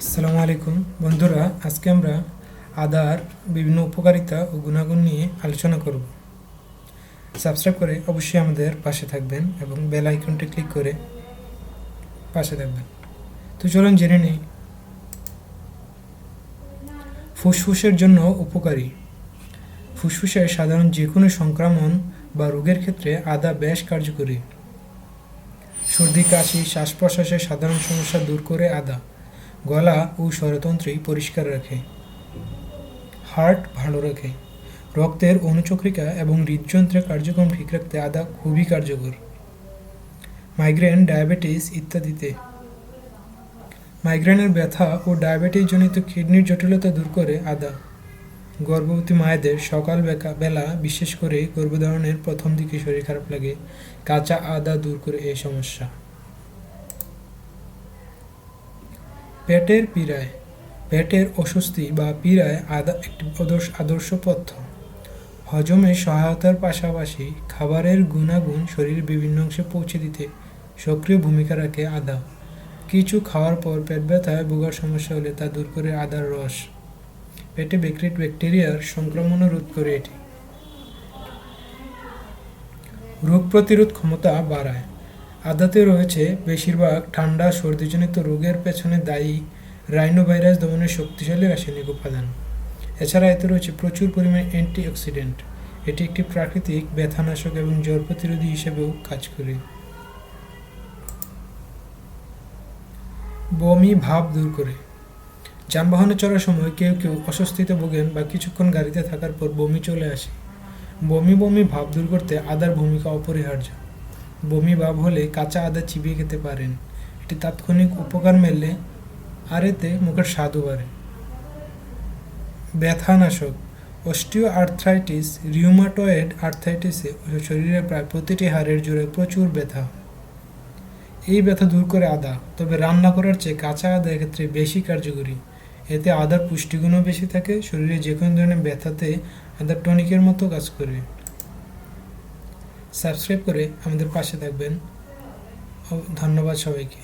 আসসালামু আলাইকুম। বন্ধুরা, আজকে আমরা আদার বিভিন্ন উপকারিতা ও গুণাগুণ নিয়ে আলোচনা করব। সাবস্ক্রাইব করে অবশ্যই আমাদের পাশে থাকবেন এবং বেল আইকনটি ক্লিক করে পাশে থাকবেন। তো চলুন জেনে নিই। ফুসফুসের জন্য উপকারী। ফুসফুসের সাধারণ যে কোনো সংক্রমণ বা রোগের ক্ষেত্রে আদা বেশ কার্যকরী। সর্দি, কাশি শ্বাস প্রশ্বাসের সাধারণ সমস্যা দূর করে আদা। গলা ও স্বরতন্ত্রী পরিষ্কার রাখে। হার্ট ভালো রাখে। রক্তের অনুচক্রিকা এবং হৃদযন্ত্রের কার্যক্রম ঠিক রাখতে আদা খুবই কার্যকর। মাইগ্রেন, ডায়াবেটিস ইত্যাদিতে। মাইগ্রেনের ব্যথা ও ডায়াবেটিস জনিত কিডনির জটিলতা দূর করে আদা। গর্ভবতী মায়েদের সকাল বেলা বিশেষ করে গর্ভধারণের প্রথম দিকে শরীর খারাপ লাগে। কাঁচা আদা দূর করে এই সমস্যা। পেটের পীড়ায়, পেটের অস্বস্তি বা পীড়ায় আদা, একটি আদর্শ আদর্শ পথ্য। হজমে সহায়তার পাশাপাশি খাবারের গুণাগুণ শরীরের বিভিন্ন অংশে পৌঁছে দিতে সক্রিয় ভূমিকা রাখে আদা। কিছু খাওয়ার পর পেট ব্যথায়, ভোগার সমস্যা হলে তা দূর করে আদার রস। পেটে ব্যাকটেরিয়া ব্যাকটেরিয়ার সংক্রমণও রোধ করে এটি। রোগ প্রতিরোধ ক্ষমতা বাড়ায়। আদাতে রয়েছে বেশিরভাগ ঠান্ডা, সর্দিজনিত রোগের পেছনে দায়ী রাইনোভাইরাস দমনের শক্তিশালী রাসায়নিক উপাদান। এছাড়া এতে রয়েছে প্রচুর পরিমাণে অ্যান্টিঅক্সিডেন্ট এটি একটি প্রাকৃতিক ব্যথানাশক এবং জ্বর প্রতিরোধী হিসেবেও কাজ করে। বমি ভাব দূর করে। যানবাহনে চলার সময় কেউ কেউ অস্বস্তিতে ভোগেন বা কিছুক্ষণ গাড়িতে থাকার পর বমি চলে আসে। বমি বমি ভাব দূর করতে আদার ভূমিকা অপরিহার্য। বমি ভাব হলে কাঁচা আদা চিবিয়ে খেতে পারেন। এটি তাৎক্ষণিক উপকার মেললে আর এতে মুখের স্বাদও বাড়ে। ব্যথানাশক অস্টিও আর্থ্রাইটিস রিউমাটয়েড আর্থ্রাইটিসে শরীরে প্রায় প্রতিটি হাড়ের জুড়ে প্রচুর ব্যথা। এই ব্যথা দূর করে আদা, তবে রান্না করার চেয়ে কাঁচা আদা এক্ষেত্রে বেশি কার্যকরী। এতে আদার পুষ্টিগুণও বেশি থাকে, শরীরে যে কোনো ধরনের ব্যথাতে আদা টনিকের মতো কাজ করে। সাবস্ক্রাইব করে আমাদের পাশে থাকবেন। ধন্যবাদ সবাইকে।